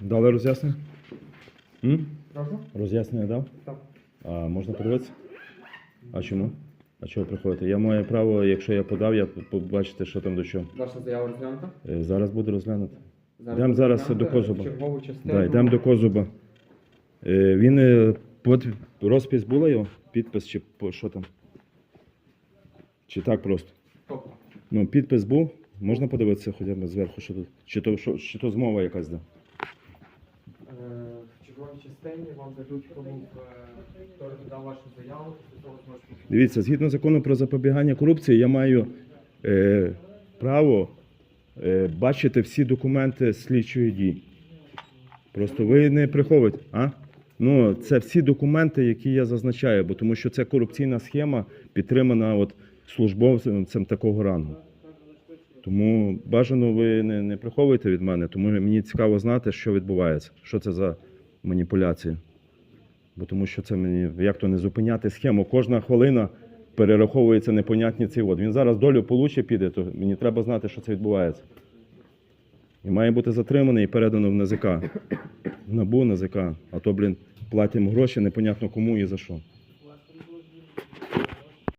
Дали роз'яснення? Роз'яснення дав? Так. А можна подивитися? А чому? А чого приходите? Я маю право, якщо я подав, я побачите, що там до чого. Ваша заява розглянута? Е, Зараз буде розглянути. Йдемо зараз розглянута до Козуба. Чергову частину. Да, йдемо до Козуба. Е, Він е, под, розпис була його? Підпис чи по, що там? Чи так просто? Тобто, Ну, підпис був. Можна подивитися хоча б зверху, що тут? Чи то, що, чи то змова якась, да? В черговій частині вам дадуть, кому е, хто вашу заяву, Дивіться, згідно закону про запобігання корупції, я маю е, право е, бачити всі документи слідчої дії. Просто ви не приховуєте. А? Ну, це всі документи, які я зазначаю, бо тому що це корупційна схема, підтримана от службовцем такого рангу. Тому бажано ви не, не приховуєте від мене, тому мені цікаво знати, що відбувається, що це за маніпуляції. Бо тому що це мені як то не зупиняти схему. Кожна хвилина перераховується непонятні ці от. Він зараз долю получить, піде, то мені треба знати, що це відбувається. І має бути затриманий і передано в НЗК. НАБУ, НЗК. А то, блін, платимо гроші непонятно кому і за що.